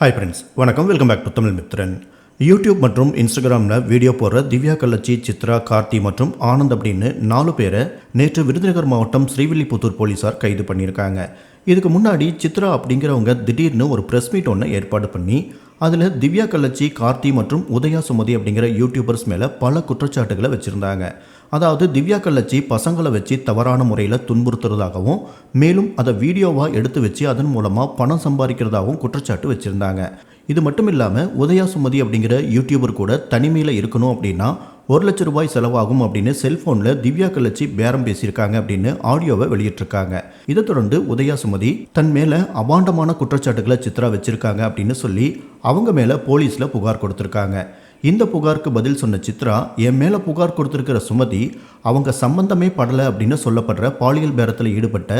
Hi friends வணக்கம். Welcome back to Tamil Mithran YouTube மற்றும் இன்ஸ்டாகிராமில் வீடியோ போடுற திவ்யா கள்ளச்சி சித்ரா கார்த்தி மற்றும் ஆனந்த் அப்படின்னு நாலு பேரை நேற்று விருதுநகர் மாவட்டம் ஸ்ரீவில்லிபுத்தூர் போலீஸார் கைது பண்ணியிருக்காங்க. இதுக்கு முன்னாடி சித்ரா அப்படிங்கிறவங்க திடீர்னு ஒரு ப்ரெஸ் மீட் ஒன்று ஏற்பாடு பண்ணி அதில் திவ்யா கள்ளச்சி கார்த்தி மற்றும் உதயா சுமதி அப்படிங்கிற யூடியூபர்ஸ் மேலே பல குற்றச்சாட்டுகளை வச்சுருந்தாங்க. அதாவது திவ்யா கள்ளச்சி பசங்களை வச்சு தவறான முறையில் துன்புறுத்துறதாகவும் மேலும் அதை வீடியோவாக எடுத்து வச்சு அதன் மூலமாக பணம் சம்பாதிக்கிறதாகவும் குற்றச்சாட்டு வச்சுருந்தாங்க. இது மட்டும் இல்லாமல் உதயா சுமதி அப்படிங்கிற யூடியூபர் கூட தனிமையில் இருக்கணும் அப்படின்னா ஒரு லட்ச ரூபாய் செலவாகும் அப்படின்னு செல்போனில் திவ்யா கலச்சி பேரம் பேசியிருக்காங்க அப்படின்னு ஆடியோவை வெளியிட்டிருக்காங்க. இதை தொடர்ந்து உதயா சுமதி தன் மேலே அபாண்டமான குற்றச்சாட்டுகளை சித்ரா வச்சிருக்காங்க அப்படின்னு சொல்லி அவங்க மேலே போலீஸில் புகார் கொடுத்துருக்காங்க. இந்த புகாருக்கு பதில் சொன்ன சித்ரா என் மேலே புகார் கொடுத்துருக்கிற சுமதி அவங்க சம்பந்தமே படலை அப்படின்னு சொல்லப்படுற பாலியல் பேரத்தில் ஈடுபட்ட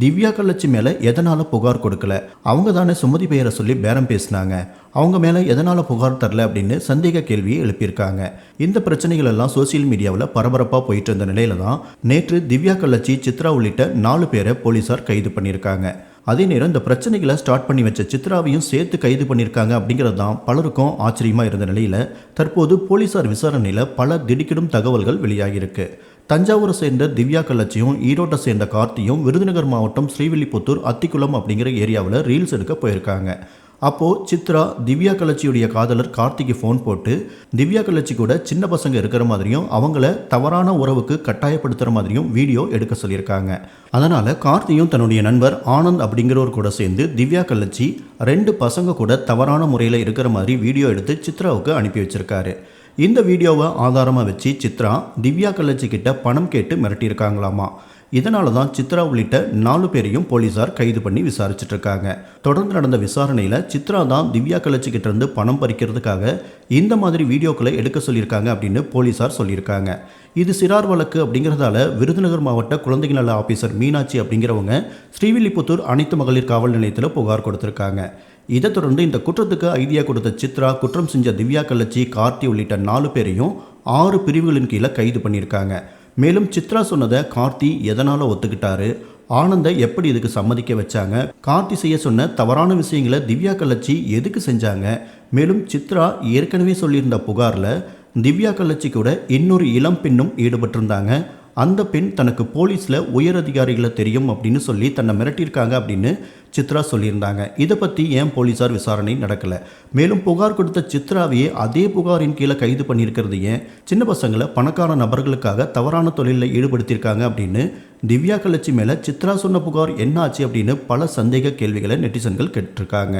திவ்யா கல்லட்சி மேலே எதனால் புகார் கொடுக்கல? அவங்க தானே சுமதி பெயரை சொல்லி பேரம் பேசினாங்க. அவங்க மேலே எதனால் புகார் தரல அப்படின்னு சந்தேக கேள்வியை எழுப்பியிருக்காங்க. இந்த பிரச்சனைகள் எல்லாம் சோசியல் மீடியாவில் பரபரப்பாக போயிட்டு இருந்த நிலையில தான் நேற்று திவ்யா கல்லட்சி சித்ரா உள்ளிட்ட நாலு பேரை போலீஸார் கைது பண்ணியிருக்காங்க. அதே நேரம் இந்த பிரச்சனைகளை ஸ்டார்ட் பண்ணி வச்ச சித்ராவையும் சேர்த்து கைது பண்ணியிருக்காங்க அப்படிங்கிறது தான் பலருக்கும் ஆச்சரியமாக இருந்த நிலையில் தற்போது போலீஸார் விசாரணையில் பல திடுக்கிடும் தகவல்கள் வெளியாகியிருக்கு. தஞ்சாவூரை சேர்ந்த திவ்யா கல்லட்சியும் ஈரோட்டை சேர்ந்த கார்த்தியும் விருதுநகர் மாவட்டம் ஸ்ரீவில்லிபுத்தூர் அத்திக்குளம் அப்படிங்கிற ஏரியாவில் ரீல்ஸ் எடுக்க போயிருக்காங்க. அப்போது சித்ரா திவ்யா கள்ளச்சியுடைய காதலர் கார்த்திக்கு ஃபோன் போட்டு திவ்யா கள்ளச்சி கூட சின்ன பசங்க இருக்கிற மாதிரியும் அவங்கள தவறான உறவுக்கு கட்டாயப்படுத்துகிற மாதிரியும் வீடியோ எடுக்க சொல்லியிருக்காங்க. அதனால் கார்த்தியும் தன்னுடைய நண்பர் ஆனந்த் அப்படிங்கிறவர் கூட சேர்ந்து திவ்யா கள்ளச்சி ரெண்டு பசங்க கூட தவறான முறையில் இருக்கிற மாதிரி வீடியோ எடுத்து சித்ராவுக்கு அனுப்பி வச்சிருக்காரு. இந்த வீடியோவை ஆதாரமாக வச்சு சித்ரா திவ்யா கள்ளச்சி கிட்ட பணம் கேட்டு மிரட்டியிருக்காங்களாமா. இதனால தான் சித்ரா உள்ளிட்ட நாலு பேரையும் போலீசார் கைது பண்ணி விசாரிச்சுட்டு இருக்காங்க தொடர்ந்து நடந்த விசாரணையில் சித்ரா தான் திவ்யா கலச்சிக்கிட்ட இருந்து பணம் பறிக்கிறதுக்காக இந்த மாதிரி வீடியோக்களை எடுக்க சொல்லியிருக்காங்க அப்படின்னு போலீசார் சொல்லியிருக்காங்க. இது சிறார் வழக்கு அப்படிங்கிறதால விருதுநகர் மாவட்ட குழந்தைகள் நல ஆஃபீஸர் மீனாட்சி அப்படிங்கிறவங்க ஸ்ரீவில்லிபுத்தூர் அனைத்து மகளிர் காவல் நிலையத்தில் புகார் கொடுத்துருக்காங்க. இதை தொடர்ந்து இந்த குற்றத்துக்கு ஐடியா கொடுத்த சித்ரா குற்றம் செஞ்ச திவ்யா கள்ளச்சி கார்த்தி உள்ளிட்ட நாலு பேரையும் ஆறு பிரிவுகளின் கீழே கைது பண்ணியிருக்காங்க. மேலும் சித்ரா சொன்னதை கார்த்தி எதனால் ஒத்துக்கிட்டாரு? ஆனந்தை எப்படி இதுக்கு சம்மதிக்க வச்சாங்க? கார்த்தி செய்ய சொன்ன தவறான விஷயங்களை திவ்யா கள்ளச்சி எதுக்கு செஞ்சாங்க? மேலும் சித்ரா ஏற்கனவே சொல்லியிருந்த புகாரில் திவ்யா கள்ளச்சி கூட இன்னொரு இளம் பெண்ணும் ஈடுபட்டிருந்தாங்க. அந்த பெண் தனக்கு போலீஸில் உயர் அதிகாரிகளை தெரியும் அப்படின்னு சொல்லி தன்னை மிரட்டியிருக்காங்க அப்படின்னு சித்ரா சொல்லியிருந்தாங்க. இதை பற்றி ஏன் போலீஸார் விசாரணை நடக்கலை? மேலும் புகார் கொடுத்த சித்ராவையே அதே புகாரின் கீழே கைது பண்ணியிருக்கிறது ஏன்? சின்ன பசங்களை பணக்கார நபர்களுக்காக தவறான தொழிலில் ஈடுபடுத்தியிருக்காங்க அப்படின்னு திவ்யா கலட்சி மேலே சித்ரா சொன்ன புகார் என்ன ஆச்சு அப்படின்னு பல சந்தேக கேள்விகளை நெட்டிசன்கள் கேட்டிருக்காங்க.